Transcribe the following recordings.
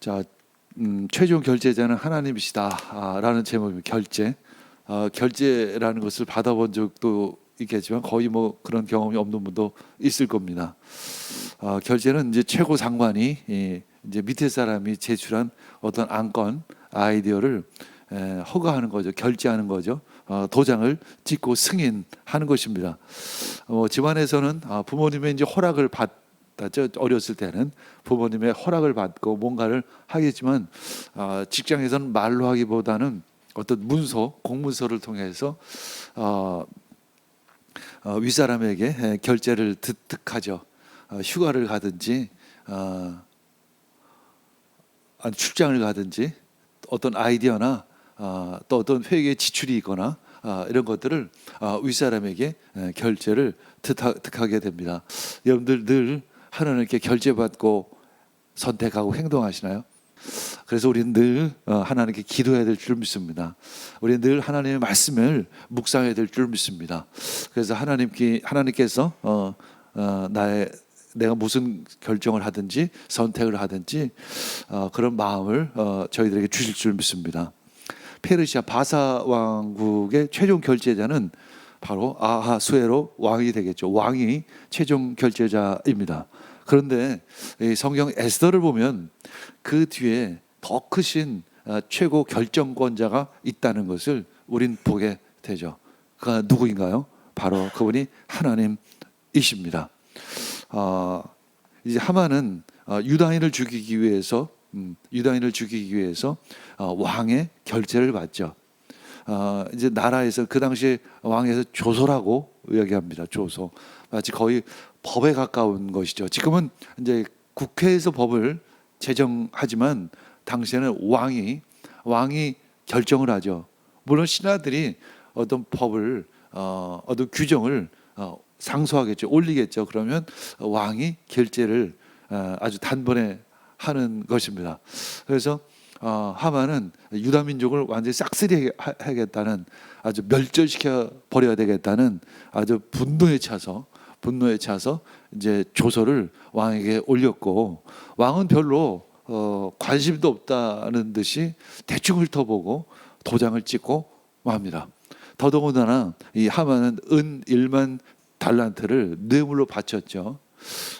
자, 음, 최종 결제자는 하나님이시다라는 제목입니다. 결제. 어, 결제라는 것을 받아본 적도 있겠지만 거의 뭐 그런 경험이 없는 분도 있을 겁니다. 어, 결제는 이제 최고 상관이 예, 이제 밑에 사람이 제출한 어떤 안건 아이디어를 에, 허가하는 거죠. 결제하는 거죠. 어, 도장을 찍고 승인하는 것입니다. 어, 집안에서는 아, 부모님의 이제 허락을 받 았죠. 어렸을 때는 부모님의 허락을 받고 뭔가를 하겠지만 아, 직장에서는 말로 하기보다는 어떤 문서, 공문서를 통해서 어, 어, 윗사람에게 에, 결제를 득득하죠. 어, 휴가를 가든지 어, 출장을 가든지 어떤 아이디어나 어, 또 어떤 회계 지출이 있거나 어, 이런 것들을 어, 윗사람에게 에, 결제를 득하, 득하게 됩니다. 여러분들 늘 하나님께 결제받고 선택하고 행동하시나요? 그래서 우리는 늘 어, 하나님께 기도해야 될 줄 믿습니다. 우리는 늘 하나님의 말씀을 묵상해야 될 줄 믿습니다. 그래서 하나님께 하나님께서 어, 어, 나의 내가 무슨 결정을 하든지 선택을 하든지 어, 그런 마음을 어, 저희들에게 주실 줄 믿습니다. 페르시아 바사 왕국의 최종 결제자는 바로 아하수에로 왕이 되겠죠. 왕이 최종 결제자입니다. 그런데 이 성경 에스더를 보면 그 뒤에 더 크신 어, 최고 결정권자가 있다는 것을 우린 보게 되죠. 그가 누구인가요? 바로 그분이 하나님이십니다. 어, 이제 하만은 어, 유다인을 죽이기 위해서 음, 유다인을 죽이기 위해서 어, 왕의 결제를 받죠. 어, 이제 나라에서 그 당시에 왕에서 조소라고 이야기합니다. 조소 마치 거의 법에 가까운 것이죠. 지금은 이제 국회에서 법을 제정하지만 당시에는 왕이 왕이 결정을 하죠. 물론 신하들이 어떤 법을 어, 어떤 규정을 어, 상소하겠죠, 올리겠죠. 그러면 왕이 결제를 어, 아주 단번에 하는 것입니다. 그래서 어, 하만은 유다 민족을 완전히 싹쓸이 하겠다는 아주 멸절시켜 버려야 되겠다는 아주 분노에 차서 분노에 차서 이제 조서를 왕에게 올렸고 왕은 별로 어, 관심도 없다는 듯이 대충 훑어보고 도장을 찍고 맙니다. 더더군다나 이 하만은 은 1만 달란트를 뇌물로 바쳤죠.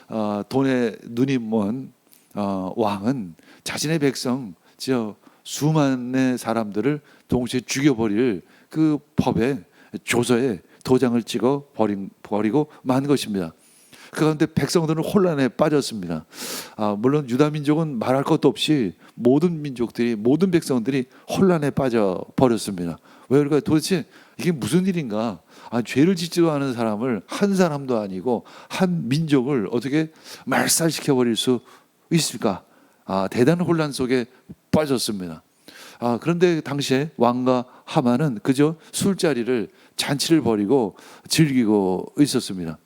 어, 돈에 눈이 먼 어, 왕은 자신의 백성 저 수만의 사람들을 동시에 죽여버릴 그 법에 조서에 도장을 찍어 버린, 버리고 만 것입니다. 그 가운데 백성들은 혼란에 빠졌습니다. 아, 물론 유다 민족은 말할 것도 없이 모든 민족들이 모든 백성들이 혼란에 빠져 버렸습니다. 왜 그럴까요? 도대체 이게 무슨 일인가? 아, 죄를 짓지도 않은 사람을 한 사람도 아니고 한 민족을 어떻게 말살시켜 버릴 수 있을까? 아, 대단한 혼란 속에 빠졌습니다. 아, 그런데 당시에 왕과 하만은 그저 술자리를 잔치를 벌이고 즐기고 있었습니다.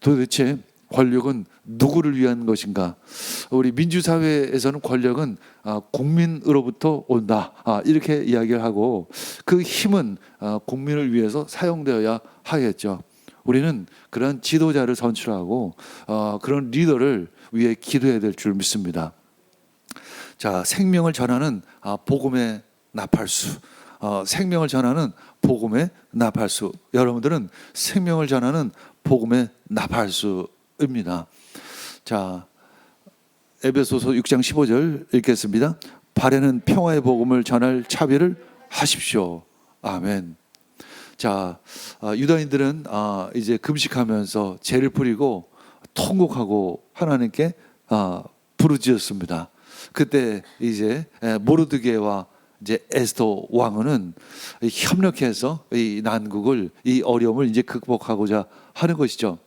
도대체 권력은 누구를 위한 것인가? 우리 민주사회에서는 권력은 아, 국민으로부터 온다. 아, 이렇게 이야기를 하고 그 힘은 아, 국민을 위해서 사용되어야 하겠죠. 우리는 그런 지도자를 선출하고 어, 그런 리더를 위해 기도해야 될 줄 믿습니다. 자, 생명을 전하는 아, 복음의 나팔수. 어, 생명을 전하는 복음의 나팔수. 여러분들은 생명을 전하는 복음의 나팔수입니다. 자, 에베소서 6장 15절 읽겠습니다. 발에는 평화의 복음을 전할 차비를 하십시오. 아멘. 자, 아, 유다인들은 아, 이제 금식하면서 죄를 뿌리고 통곡하고 하나님께 아, 부르짖었습니다. 그때 이제 모르드게와 이제 에스더 왕은 협력해서 이 난국을 이 어려움을 이제 극복하고자 하는 것이죠.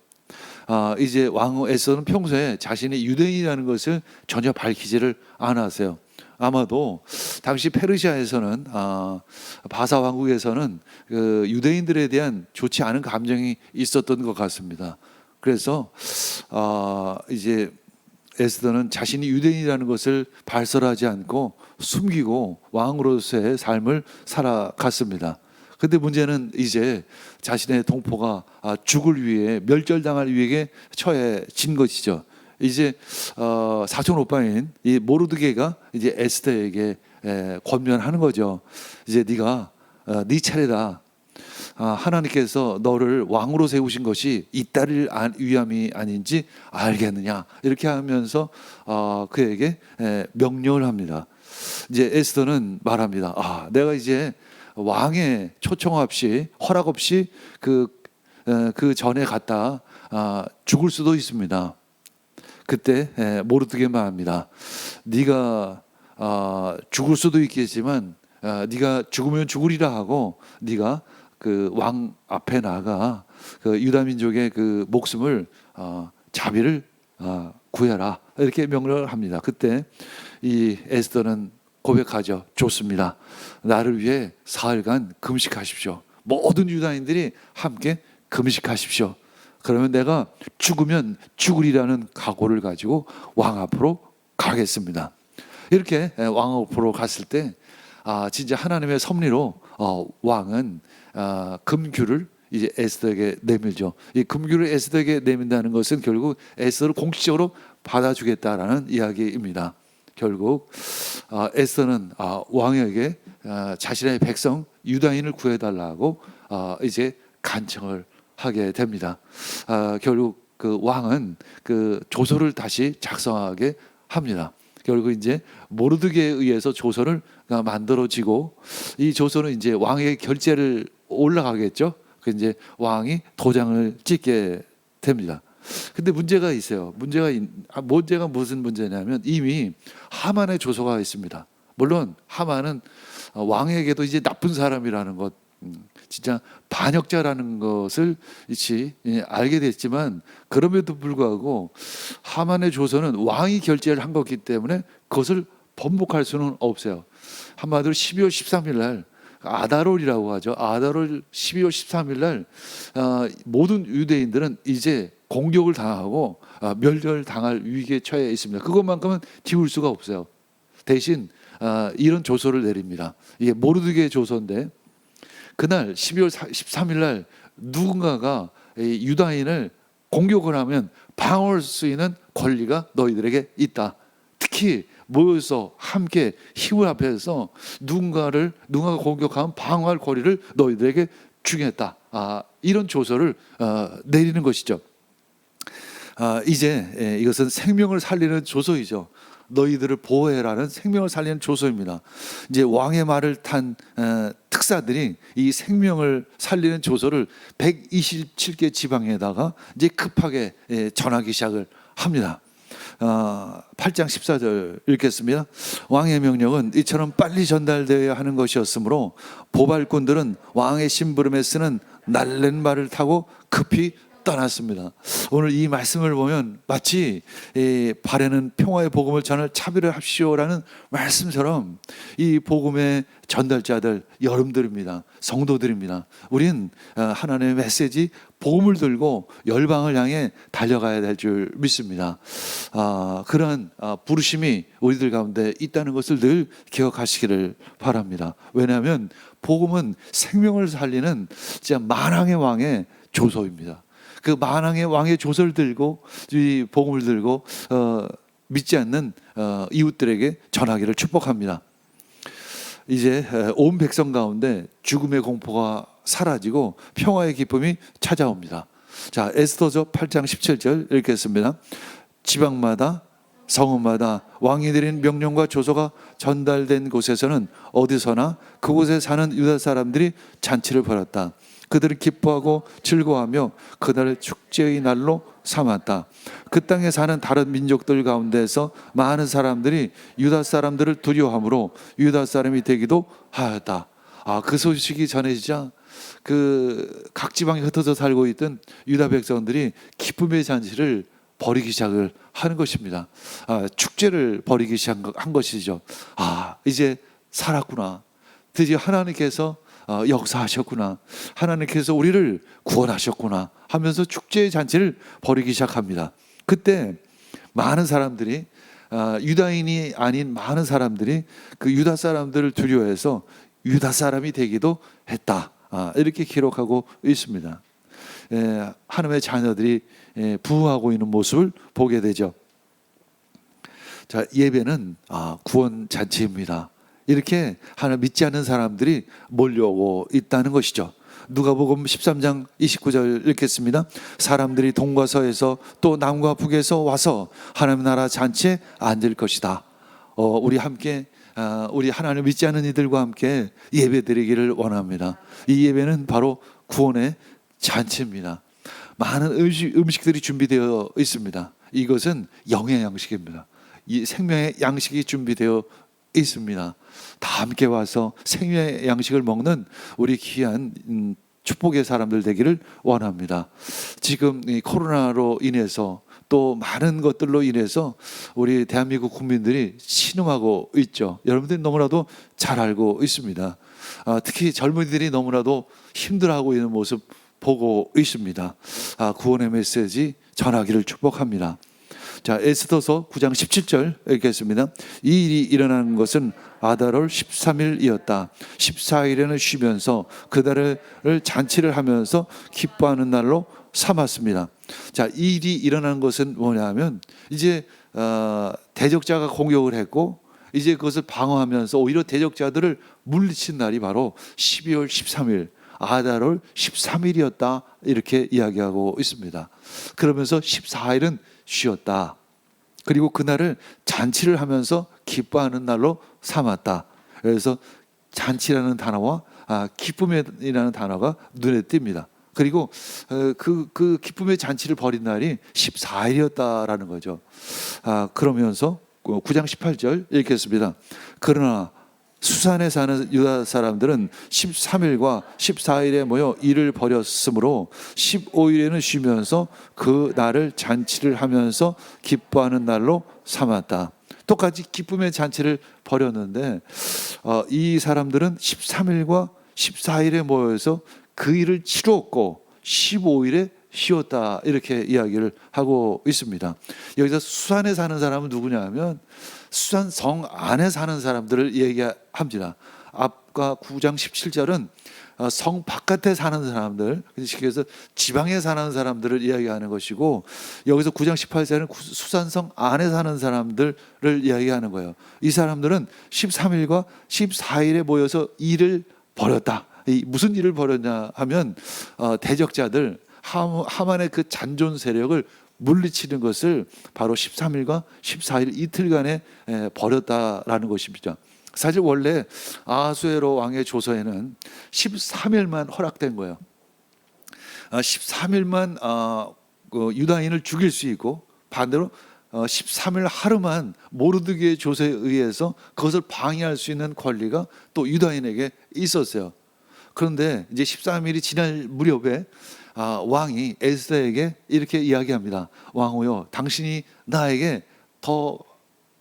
아, 이제 왕 에스더는 평소에 자신이 유대인이라는 것을 전혀 밝히지를 않았어요. 아마도 당시 페르시아에서는 아, 바사 왕국에서는 그 유대인들에 대한 좋지 않은 감정이 있었던 것 같습니다. 그래서 아, 이제 에스더는 자신이 유대인이라는 것을 발설하지 않고 숨기고 왕으로서의 삶을 살아갔습니다. 근데 문제는 이제 자신의 동포가 아, 죽을 위해 멸절당할 위에 처해진 것이죠. 이제 어, 사촌 오빠인 이 모르드게가 이제 에스더에게 에, 권면하는 거죠. 이제 네가 어, 네 차례다. 아, 하나님께서 너를 왕으로 세우신 것이 이 딸을 안- 위함이 아닌지 알겠느냐 이렇게 하면서 어, 그에게 에, 명령을 합니다. 이제 에스더는 말합니다. 아, 내가 이제 왕의 초청 없이 허락 없이 그, 에, 그 전에 갔다 아, 죽을 수도 있습니다. 그때 에, 모르드게 말합니다. 네가 아, 죽을 수도 있겠지만 아, 네가 죽으면 죽으리라 하고 네가 그 왕 앞에 나가 그 유다 민족의 그 목숨을 어, 자비를 어, 구해라 이렇게 명령을 합니다. 그때 이 에스더는 고백하죠. 좋습니다. 나를 위해 사흘간 금식하십시오. 모든 유다인들이 함께 금식하십시오. 그러면 내가 죽으면 죽으리라는 각오를 가지고 왕 앞으로 가겠습니다. 이렇게 왕 앞으로 갔을 때, 아 진짜 하나님의 섭리로 어, 왕은 아, 금규를 이제 에스더에게 내밀죠. 이 금규를 에스더에게 내민다는 것은 결국 에스더를 공식적으로 받아주겠다라는 이야기입니다. 결국 아, 에스더는 아, 왕에게 아, 자신의 백성 유다인을 구해달라고 아, 이제 간청을 하게 됩니다. 아, 결국 그 왕은 그 조서를 다시 작성하게 합니다. 결국 이제 모르드게에 의해서 조서를 만들어지고 이 조서는 이제 왕의 결재를 올라가겠죠. 그 이제 왕이 도장을 찍게 됩니다. 근데 문제가 있어요. 문제가 있- 아, 문제가 무슨 문제냐면 이미 하만의 조서가 있습니다. 물론 하만은 어, 왕에게도 이제 나쁜 사람이라는 것, 음, 진짜 반역자라는 것을 이치 예, 알게 됐지만 그럼에도 불구하고 하만의 조서는 왕이 결재를 한 거기 때문에 그것을 번복할 수는 없어요. 한마디로 12월 13일 날 아다롤이라고 하죠. 아다롤 12월 13일 날 어, 모든 유대인들은 이제 공격을 당하고 어, 멸절 당할 위기에 처해 있습니다. 그것만큼은 지울 수가 없어요. 대신 어, 이런 조서를 내립니다. 이게 모르드게 조서인데 그날 12월 13일 날 누군가가 이 유다인을 공격을 하면 방어할 수 있는 권리가 너희들에게 있다. 특히 모여서 함께 힘을 합해서 누군가를 누군가가 공격하면 방어할 권리를 너희들에게 주겠다. 아, 이런 조서를 어, 내리는 것이죠. 아, 이제 예, 이것은 생명을 살리는 조서이죠. 너희들을 보호해라는 생명을 살리는 조서입니다. 이제 왕의 말을 탄 어, 특사들이 이 생명을 살리는 조서를 127개 지방에다가 이제 급하게 예, 전하기 시작을 합니다. 어, 8장 14절 읽겠습니다. 왕의 명령은 이처럼 빨리 전달되어야 하는 것이었으므로 보발꾼들은 왕의 심부름에 쓰는 날랜 말을 타고 급히 떠났습니다. 오늘 이 말씀을 보면 마치 이 발에는 평화의 복음을 전할 차비를 합시오라는 말씀처럼 이 복음의 전달자들 여러분들입니다. 성도들입니다. 우린 어, 하나님의 메시지 복음을 들고 열방을 향해 달려가야 될 줄 믿습니다. 아, 그런 아, 부르심이 우리들 가운데 있다는 것을 늘 기억하시기를 바랍니다. 왜냐하면 복음은 생명을 살리는 진짜 만왕의 왕의 조소입니다. 그 만왕의 왕의 조서를 들고 이 복음을 들고 어, 믿지 않는 어, 이웃들에게 전하기를 축복합니다. 이제 온 백성 가운데 죽음의 공포가 사라지고 평화의 기쁨이 찾아옵니다. 자, 에스더서 8장 17절 읽겠습니다. 지방마다 성읍마다 왕이 내린 명령과 조서가 전달된 곳에서는 어디서나 그곳에 사는 유다 사람들이 잔치를 벌였다. 그들은 기뻐하고 즐거워하며 그날을 축제의 날로 삼았다. 그 땅에 사는 다른 민족들 가운데서 많은 사람들이 유다 사람들을 두려워하므로 유다 사람이 되기도 하였다. 아, 그 소식이 전해지자 그 각 지방에 흩어져 살고 있던 유다 백성들이 기쁨의 잔치를 벌이기 시작을 하는 것입니다. 아, 축제를 벌이기 시작한 것이죠. 아, 이제 살았구나. 드디어 하나님께서 어, 역사하셨구나. 하나님께서 우리를 구원하셨구나 하면서 축제의 잔치를 벌이기 시작합니다. 그때 많은 사람들이 아, 유다인이 아닌 많은 사람들이 그 유다 사람들을 두려워해서 유다 사람이 되기도 했다. 아, 이렇게 기록하고 있습니다. 에, 하나님의 자녀들이 에, 부흥하고 있는 모습을 보게 되죠. 자 예배는 아, 구원 잔치입니다. 이렇게 하나 믿지 않는 사람들이 몰려오고 있다는 것이죠. 누가복음 13장 29절 읽겠습니다. 사람들이 동과 서에서 또 남과 북에서 와서 하나님 나라 잔치에 앉을 것이다. 어, 우리 함께 아, 우리 하나님 믿지 않는 이들과 함께 예배드리기를 원합니다. 이 예배는 바로 구원의 잔치입니다. 많은 음식, 음식들이 준비되어 있습니다. 이것은 영의 양식입니다. 이 생명의 양식이 준비되어 있습니다. 다 함께 와서 생명의 양식을 먹는 우리 귀한 음, 축복의 사람들 되기를 원합니다. 지금 이 코로나로 인해서 또 많은 것들로 인해서 우리 대한민국 국민들이 신음하고 있죠. 여러분들이 너무나도 잘 알고 있습니다. 아, 특히 젊은이들이 너무나도 힘들어하고 있는 모습 보고 있습니다. 아, 구원의 메시지 전하기를 축복합니다. 자, 에스더서 9장 17절 읽겠습니다. 이 일이 일어나는 것은 아달월 13일이었다. 14일에는 쉬면서 그달을 잔치를 하면서 기뻐하는 날로 삼았습니다. 자, 이 일이 일어나는 것은 뭐냐면 이제 어, 대적자가 공격을 했고 이제 그것을 방어하면서 오히려 대적자들을 물리친 날이 바로 12월 13일 아달월 13일이었다 이렇게 이야기하고 있습니다. 그러면서 14일은 쉬었다. 그리고 그날을 잔치를 하면서 기뻐하는 날로 삼았다. 그래서 잔치라는 단어와 아, 기쁨이라는 단어가 눈에 띕니다. 그리고 그, 그 기쁨의 잔치를 벌인 날이 14일이었다라는 거죠. 아, 그러면서 9장 18절 읽겠습니다. 그러나 수산에 사는 유다 사람들은 13일과 14일에 모여 일을 벌였으므로 15일에는 쉬면서 그 날을 잔치를 하면서 기뻐하는 날로 삼았다. 똑같이 기쁨의 잔치를 벌였는데 어, 이 사람들은 13일과 14일에 모여서 그 일을 치렀고 15일에 쉬었다 이렇게 이야기를 하고 있습니다. 여기서 수산에 사는 사람은 누구냐 하면 수산 성 안에 사는 사람들을 얘기합니다. 앞과 9장 17절은 어, 성 바깥에 사는 사람들, 그래서 지방에 사는 사람들을 이야기하는 것이고 여기서 9장 18절은 수산성 안에 사는 사람들을 이야기하는 거예요. 이 사람들은 13일과 14일에 모여서 일을 벌였다. 무슨 일을 벌였냐 하면 어, 대적자들 하만의 그 잔존 세력을 물리치는 것을 바로 13일과 14일 이틀간에 벌였다라는 것입니다. 사실 원래 아수에로 왕의 조서에는 13일만 허락된 거예요. 13일만 아, 그 유다인을 죽일 수 있고 반대로 13일 하루만 모르드게의 조서에 의해서 그것을 방해할 수 있는 권리가 또 유다인에게 있었어요. 그런데 이제 13일이 지날 무렵에 아, 왕이 에스더에게 이렇게 이야기합니다. 왕호요, 당신이 나에게 더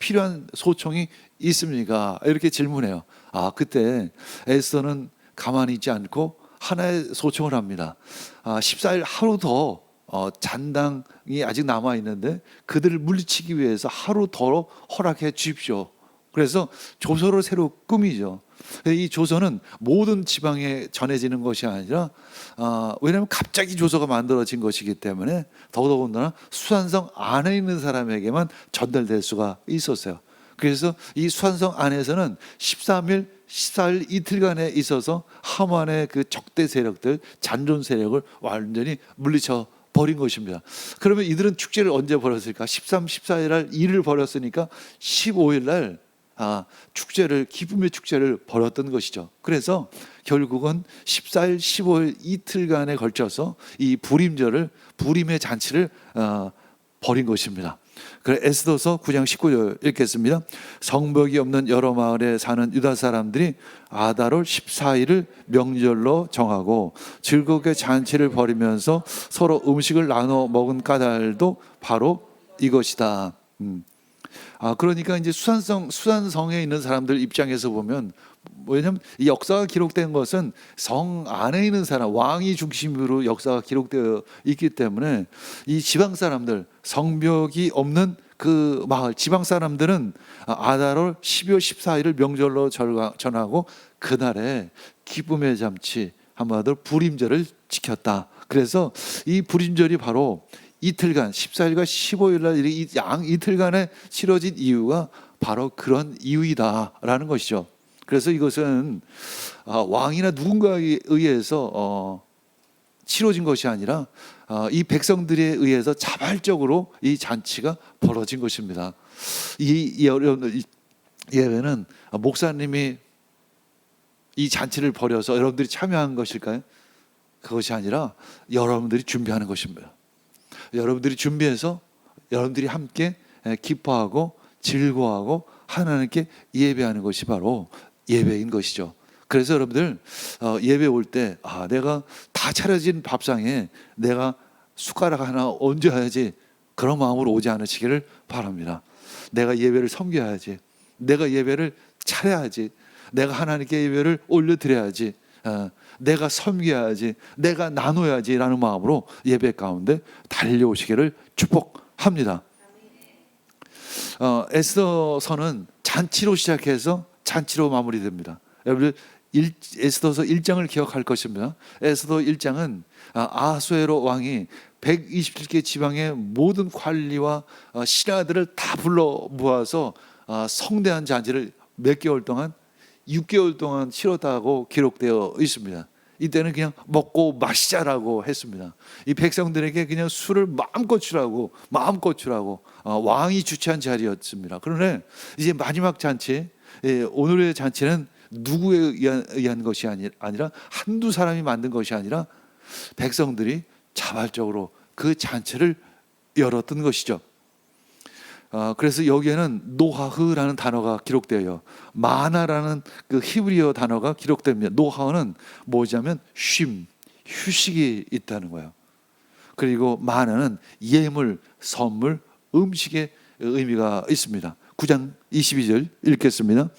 필요한 소총이 있습니까? 이렇게 질문해요. 아, 그때 에스더는 가만히 있지 않고 하나의 소총을 합니다. 아, 14일 하루 더 어, 잔당이 아직 남아 있는데 그들을 물리치기 위해서 하루 더 허락해 주십시오. 그래서 조서를 새로 꾸미죠. 이 조서는 모든 지방에 전해지는 것이 아니라 어, 왜냐하면 갑자기 조서가 만들어진 것이기 때문에 더더군다나 수산성 안에 있는 사람에게만 전달될 수가 있었어요. 그래서 이 수산성 안에서는 13일, 14일 이틀간에 있어서 하만의 그 적대 세력들, 잔존 세력을 완전히 물리쳐 버린 것입니다. 그러면 이들은 축제를 언제 벌였을까? 13, 14일 날 일을 벌였으니까 15일 날 아, 축제를 기쁨의 축제를 벌였던 것이죠. 그래서 결국은 14일, 15일 이틀간에 걸쳐서 이 불임절을 불임의 잔치를 어, 벌인 것입니다. 그래 에스더서 9장 19절 읽겠습니다. 성벽이 없는 여러 마을에 사는 유다 사람들이 아달월 14일을 명절로 정하고 즐겁게 잔치를 벌이면서 서로 음식을 나눠 먹은 까닭도 바로 이것이다. 음. 아 그러니까 이제 수산성 수산성에 있는 사람들 입장에서 보면 왜냐하면 이 역사가 기록된 것은 성 안에 있는 사람 왕이 중심으로 역사가 기록되어 있기 때문에 이 지방 사람들 성벽이 없는 그 마을 지방 사람들은 아달월 12월 14일을 명절로 전하고 그날에 기쁨의 잠치 한마디로 불임절을 지켰다. 그래서 이 불임절이 바로 이틀간 14일과 15일 날이양 이틀간에 치러진 이유가 바로 그런 이유이다라는 것이죠. 그래서 이것은 아, 왕이나 누군가에 의해서 어, 치러진 것이 아니라 어, 이 백성들에 의해서 자발적으로 이 잔치가 벌어진 것입니다. 이 예배는 목사님이 이 잔치를 벌여서 여러분들이 참여한 것일까요? 그것이 아니라 여러분들이 준비하는 것입니다. 여러분들이 준비해서 여러분들이 함께 기뻐하고 즐거워하고 하나님께 예배하는 것이 바로 예배인 것이죠. 그래서 여러분들 어, 예배 올 때 아, 내가 다 차려진 밥상에 내가 숟가락 하나 얹어야지 그런 마음으로 오지 않으시기를 바랍니다. 내가 예배를 섬겨야지. 내가 예배를 차려야지. 내가 하나님께 예배를 올려드려야지. 어, 내가 섬겨야지. 내가 나눠야지라는 마음으로 예배 가운데 달려오시기를 축복합니다. 어, 에스더서는 잔치로 시작해서 잔치로 마무리됩니다. 여러분 일, 에스더서 1장을 기억할 것입니다. 에스더 1장은 아, 아하수에로 왕이 127개 지방의 모든 관리와 어, 신하들을 다 불러 모아서 어, 성대한 잔치를 몇 개월 동안 6개월 동안 치렀다고 기록되어 있습니다. 이때는 그냥 먹고 마시자라고 했습니다. 이 백성들에게 그냥 술을 마음껏 주라고 마음껏 주라고 어, 왕이 주최한 자리였습니다. 그런데 이제 마지막 잔치 예, 오늘의 잔치는 누구에 의한, 것이 아니, 아니라 한두 사람이 만든 것이 아니라 백성들이 자발적으로 그 잔치를 열었던 것이죠. 어, 그래서 여기에는 노하흐라는 단어가 기록되어요. 마나라는 그 히브리어 단어가 기록됩니다. 노하흐는 뭐냐면 쉼, 휴식이 있다는 거예요. 그리고 마나는 예물, 선물, 음식의 의미가 있습니다. 9장 22절 읽겠습니다.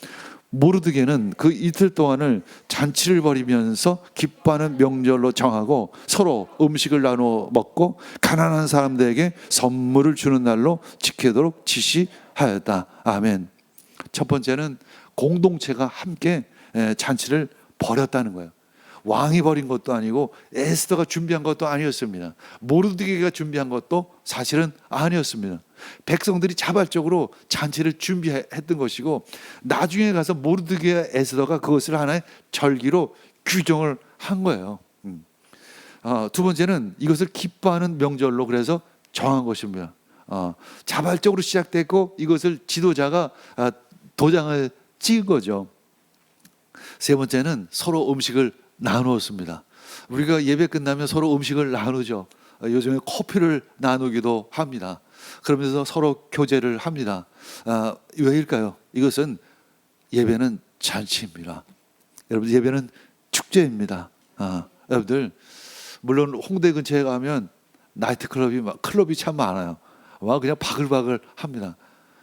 모르드게는 그 이틀 동안을 잔치를 벌이면서 기뻐하는 명절로 정하고 서로 음식을 나누어 먹고 가난한 사람들에게 선물을 주는 날로 지키도록 지시하였다. 아멘. 첫 번째는 공동체가 함께 잔치를 벌였다는 거예요. 왕이 벌인 것도 아니고 에스더가 준비한 것도 아니었습니다. 모르드게가 준비한 것도 사실은 아니었습니다. 백성들이 자발적으로 잔치를 준비했던 것이고 나중에 가서 모르드게 에스더가 그것을 하나의 절기로 규정을 한 거예요. 음. 어, 두 번째는 이것을 기뻐하는 명절로 그래서 정한 것입니다. 어, 자발적으로 시작됐고 이것을 지도자가 아, 도장을 찍은 거죠. 세 번째는 서로 음식을 나누었습니다. 우리가 예배 끝나면 서로 음식을 나누죠. 어, 요즘에 커피를 나누기도 합니다. 그러면서 서로 교제를 합니다. 아, 왜일까요? 이것은 예배는 잔치입니다. 여러분 예배는 축제입니다. 아, 여러분들 물론 홍대 근처에 가면 나이트 클럽이 클럽이 참 많아요. 와 그냥 바글바글 합니다.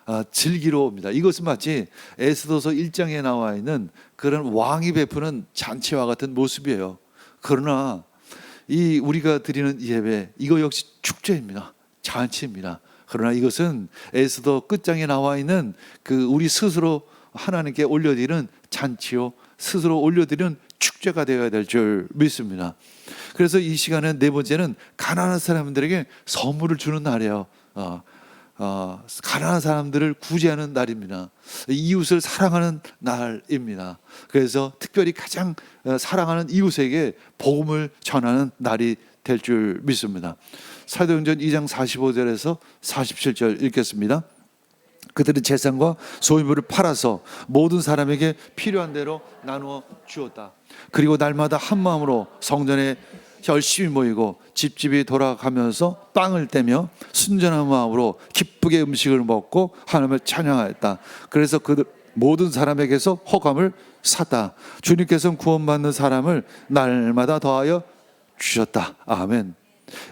아, 즐기러 옵니다. 이것은 마치 에스더서 1장에 나와 있는 그런 왕이 베푸는 잔치와 같은 모습이에요. 그러나 이 우리가 드리는 예배 이거 역시 축제입니다. 잔치입니다. 그러나 이것은 에스더 끝장에 나와 있는 그 우리 스스로 하나님께 올려드리는 잔치요 스스로 올려드리는 축제가 되어야 될 줄 믿습니다. 그래서 이 시간은 네 번째는 가난한 사람들에게 선물을 주는 날이에요. 어, 어, 가난한 사람들을 구제하는 날입니다. 이웃을 사랑하는 날입니다. 그래서 특별히 가장 어, 사랑하는 이웃에게 복음을 전하는 날이 될 줄 믿습니다. 사도행전 2장 45절에서 47절 읽겠습니다. 그들은 재산과 소유물을 팔아서 모든 사람에게 필요한 대로 나누어 주었다. 그리고 날마다 한 마음으로 성전에 열심히 모이고 집집이 돌아가면서 빵을 떼며 순전한 마음으로 기쁘게 음식을 먹고 하나님을 찬양하였다. 그래서 그들 모든 사람에게서 호감을 샀다. 주님께서는 구원받는 사람을 날마다 더하여 주셨다. 아멘.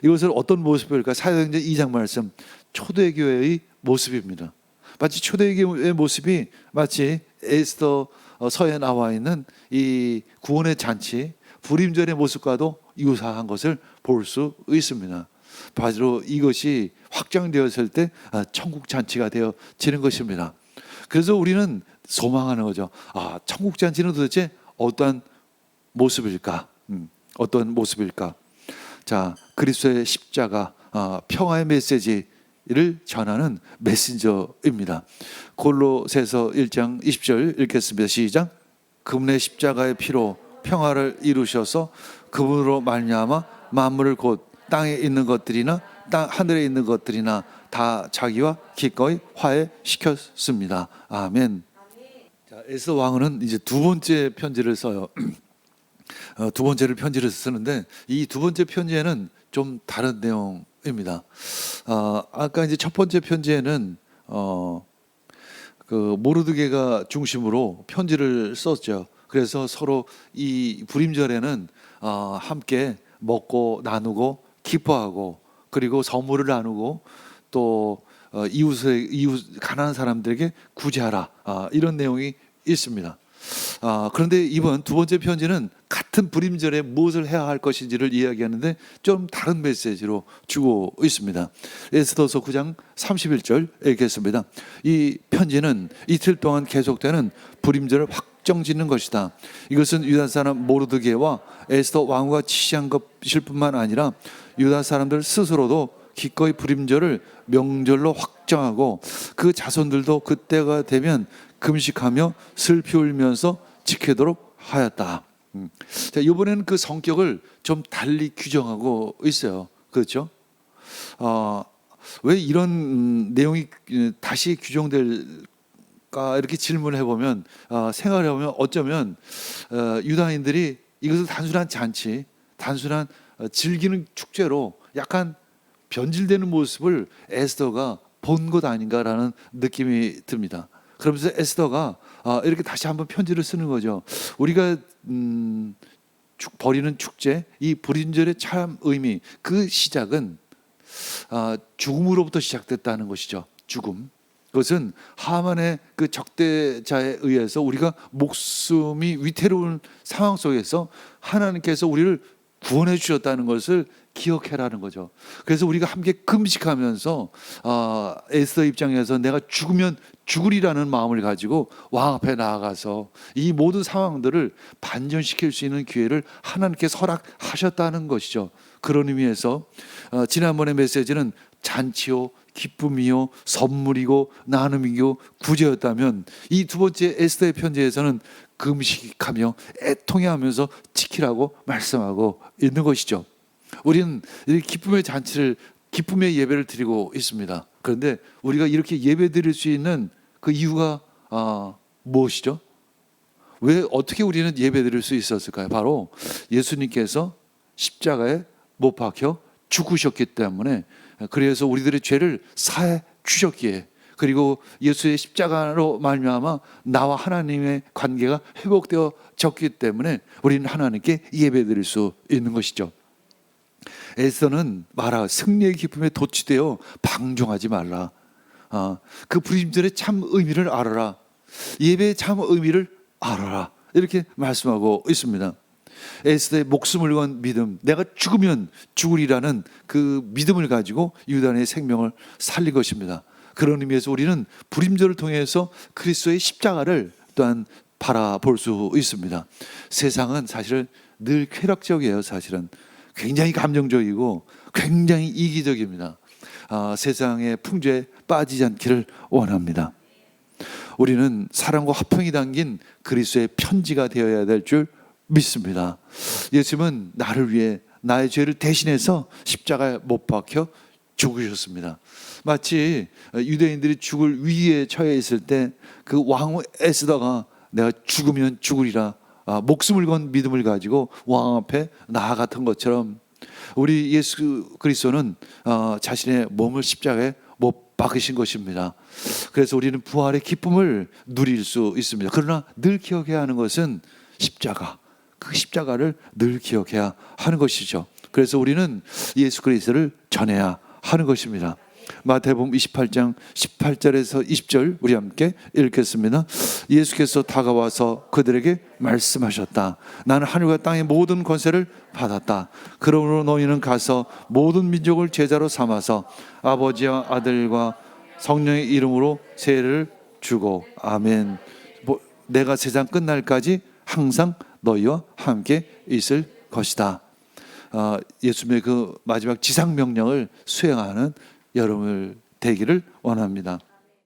이것을 어떤 모습일까? 사도행전 2장 말씀 초대교회의 모습입니다. 마치 초대교회의 모습이 마치 에스더 서에 나와 있는 이 구원의 잔치 불임절의 모습과도 유사한 것을 볼 수 있습니다. 바로 이것이 확장되었을 때 아, 천국 잔치가 되어지는 것입니다. 그래서 우리는 소망하는 거죠. 아, 천국 잔치는 도대체 어떠한 모습일까? 음, 어떤 모습일까? 자, 그리스도의 십자가 아, 평화의 메시지를 전하는 메신저입니다. 골로새서 1장 20절 읽겠습니다. 시작. 그분의 십자가의 피로 평화를 이루셔서 그분으로 말미암아 만물을 곧 땅에 있는 것들이나 땅 하늘에 있는 것들이나 다 자기와 기꺼이 화해시켰습니다. 아멘. 자, 에서 왕은 이제 두 번째 편지를 써요. 어, 두 번째를 편지를 쓰는데 이 두 번째 편지에는 좀 다른 내용입니다. 어, 아까 이제 첫 번째 편지에는 어, 그 모르드게가 중심으로 편지를 썼죠. 그래서 서로 이 불임절에는 어, 함께 먹고 나누고 기뻐하고 그리고 선물을 나누고 또 어, 이웃의 이웃 가난한 사람들에게 구제하라 아, 이런 내용이 있습니다. 아, 그런데 이번 두 번째 편지는 같은 불임절에 무엇을 해야 할 것인지를 이야기하는데 좀 다른 메시지로 주고 있습니다. 에스더서 9장 31절 읽겠습니다. 이 편지는 이틀 동안 계속되는 불임절을 확정 짓는 것이다. 이것은 유다 사람 모르드게와 에스더 왕후가 지시한 것일 뿐만 아니라 유다 사람들 스스로도 기꺼이 불임절을 명절로 확정하고 그 자손들도 그때가 되면 금식하며 슬피 울면서 지키도록 하였다. 음. 자, 이번에는 그 성격을 좀 달리 규정하고 있어요. 그렇죠? 어, 왜 이런 음, 내용이 다시 규정될까 이렇게 질문을 해보면 어, 생각을 해보면 어쩌면 어, 유다인들이 이것을 단순한 잔치, 단순한 어, 즐기는 축제로 약간 변질되는 모습을 에스더가 본 것 아닌가라는 느낌이 듭니다. 그러면서 에스더가 아, 이렇게 다시 한번 편지를 쓰는 거죠. 우리가 음, 축, 버리는 축제, 이 불인절의 참 의미, 그 시작은 아, 죽음으로부터 시작됐다는 것이죠. 죽음. 그것은 하만의 그 적대자에 의해서 우리가 목숨이 위태로운 상황 속에서 하나님께서 우리를 구원해 주셨다는 것을 기억해라는 거죠. 그래서 우리가 함께 금식하면서 어, 에스더 입장에서 내가 죽으면 죽으리라는 마음을 가지고 왕 앞에 나아가서 이 모든 상황들을 반전시킬 수 있는 기회를 하나님께 허락하셨다는 것이죠. 그런 의미에서 어, 지난번의 메시지는 잔치요, 기쁨이요, 선물이고 나눔이고 구제였다면 이 두 번째 에스더의 편지에서는 금식하며 애통해 하면서 지키라고 말씀하고 있는 것이죠. 우리는 이 기쁨의 잔치를 기쁨의 예배를 드리고 있습니다. 그런데 우리가 이렇게 예배 드릴 수 있는 그 이유가 아, 무엇이죠? 왜 어떻게 우리는 예배 드릴 수 있었을까요? 바로 예수님께서 십자가에 못 박혀 죽으셨기 때문에 그래서 우리들의 죄를 사해 주셨기에 그리고 예수의 십자가로 말미암아 나와 하나님의 관계가 회복되어졌기 때문에 우리는 하나님께 예배드릴 수 있는 것이죠. 에서는 말하 승리의 기쁨에 도취되어 방종하지 말라. 아, 그 부임절의 참 의미를 알아라. 예배의 참 의미를 알아라. 이렇게 말씀하고 있습니다. 에스더의 목숨을 건 믿음, 내가 죽으면 죽으리라는 그 믿음을 가지고 유단의 생명을 살린 것입니다. 그런 의미에서 우리는 불임절을 통해서 그리스도의 십자가를 또한 바라볼 수 있습니다. 세상은 사실 늘 쾌락적이에요. 사실은 굉장히 감정적이고 굉장히 이기적입니다. 아, 세상의 풍조에 빠지지 않기를 원합니다. 우리는 사랑과 화평이 담긴 그리스도의 편지가 되어야 될 줄 믿습니다. 예수님은 나를 위해 나의 죄를 대신해서 십자가에 못 박혀 죽으셨습니다. 마치 유대인들이 죽을 위기에 처해 있을 때 그왕 에스더가 내가 죽으면 죽으리라 아, 목숨을 건 믿음을 가지고 왕 앞에 나아갔던 것처럼 우리 예수 그리스도는 어, 자신의 몸을 십자가에 못 박으신 것입니다. 그래서 우리는 부활의 기쁨을 누릴 수 있습니다. 그러나 늘 기억해야 하는 것은 십자가, 그 십자가를 늘 기억해야 하는 것이죠. 그래서 우리는 예수 그리스도를 전해야 하는 것입니다. 마태복음 28장 18절에서 20절 우리 함께 읽겠습니다. 예수께서 다가와서 그들에게 말씀하셨다. 나는 하늘과 땅의 모든 권세를 받았다. 그러므로 너희는 가서 모든 민족을 제자로 삼아서 아버지와 아들과 성령의 이름으로 세례를 주고 아멘. 뭐, 내가 세상 끝날까지 항상 너희와 함께 있을 것이다. 어, 예수님의 그 마지막 지상 명령을 수행하는 여러분을 되기를 원합니다.